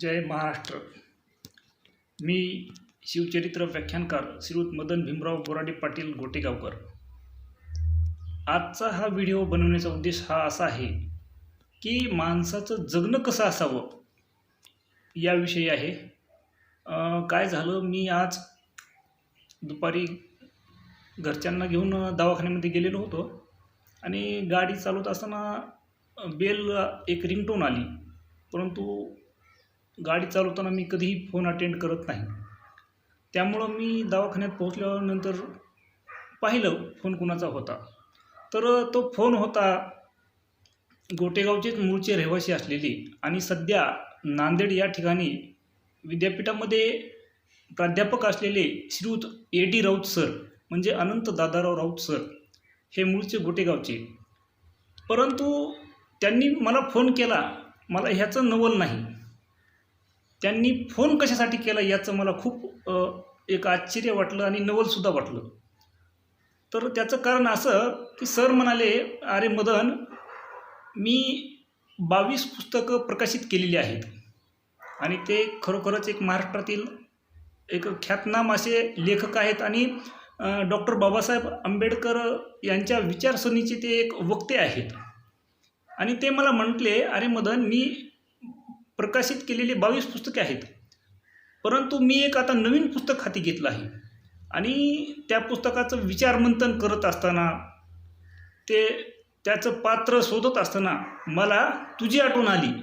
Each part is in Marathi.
जय महाराष्ट्र. मी शिवचरित्र व्याख्यानकार श्रीयुत मदन भीमराव बोराडे पाटील गोटेगावकर. आजचा हा व्हिडिओ बनवण्याचा उद्देश हा असा आहे की माणसाचं जगणं कसं असावं याविषयी आहे. काय झालं? मी आज दुपारी घरच्यांना घेऊन दवाखान्यामध्ये गेलेलो होतो आणि गाडी चालवत असताना बेल एक रिंगटोन आली. परंतु गाडी चालवताना मी कधीही फोन अटेंड करत नाही. त्यामुळं मी दवाखान्यात पोहोचल्यानंतर पाहिलं फोन कुणाचा होता. तर तो फोन होता गोटेगावचेच मूळचे रहिवासी असलेले आणि सध्या नांदेड या ठिकाणी विद्यापीठामध्ये प्राध्यापक असलेले Shriyut A D Raut sir म्हणजे अनंत दादाराव राऊत सर हे मूळचे गोटेगावचे. परंतु त्यांनी मला फोन केला. मला ह्याचं नवल नाही. त्यांनी फोन कशासाठी केला याचं मला खूप एक आश्चर्य वाटलं आणि नवलसुद्धा वाटलं. तर त्याचं कारण असं की सर म्हणाले अरे मदन मी बावीस पुस्तकं प्रकाशित केलेली आहेत आणि ते खरोखरच एक महाराष्ट्रातील एक ख्यातनाम असे लेखक आहेत आणि डॉक्टर बाबासाहेब आंबेडकर यांच्या विचारसरणीचे ते एक वक्ते आहेत. आणि ते मला म्हटले अरे मदन मी प्रकाशित केलेली बावीस पुस्तके आहेत. परंतु मी एक आता नवीन पुस्तक हाती घेतलं आहे. आणि त्या पुस्तकाचं विचारमंथन करत असताना ते त्याचं पात्र शोधत असताना मला तुझी आठवण आली.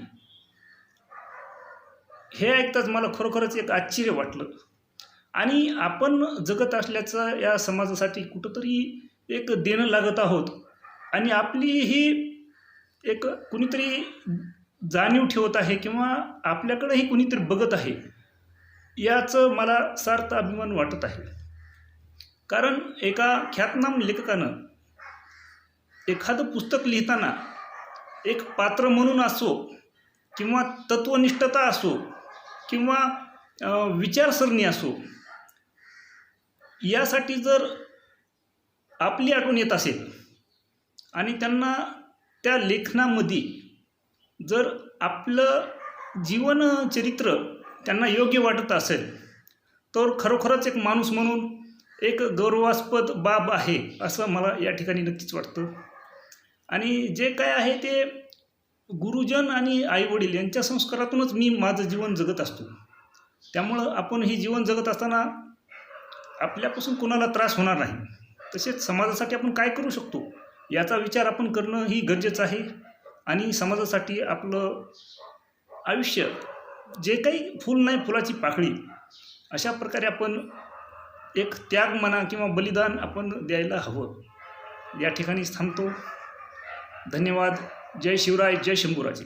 हे ऐकताच मला खरोखरच एक आश्चर्य वाटलं. आणि आपण जगत असल्याचं या समाजासाठी कुठंतरी एक देणं लागत आहोत. आणि आपली ही एक कुणीतरी जाणीव ठेवत आहे किंवा आपल्याकडंही कुणीतरी बघत आहे याचं मला सार्थ अभिमान वाटत आहे. कारण एका ख्यातनाम लेखकानं एखादं पुस्तक लिहिताना एक पात्र म्हणून असो किंवा तत्वनिष्ठता असो किंवा विचारसरणी असो यासाठी जर आपली आठवण येत असेल आणि त्यांना त्या लेखनामध्ये जर आपलं जीवनचरित्र त्यांना योग्य वाटत असेल तर खरोखरच एक माणूस म्हणून एक गौरवास्पद बाब आहे असं मला या ठिकाणी नक्कीच वाटतं. आणि जे काय आहे ते गुरुजन आणि आईवडील यांच्या संस्कारातूनच मी माझं जीवन जगत असतो. त्यामुळं आपण ही जीवन जगत असताना आपल्यापासून कोणाला त्रास होणार नाही. तसेच समाजासाठी आपण काय करू शकतो? याचा विचार आपण करणं ही गरजेचं आहे. आणि समाजासाठी आपलं आयुष्य जे काही फूल नाही फुलाची पाकळी अशा प्रकारे आपण एक त्याग म्हणा किंवा बलिदान आपण द्यायला हवं. या ठिकाणी थांबतो. धन्यवाद. जय शिवराय जय शंभूराजे.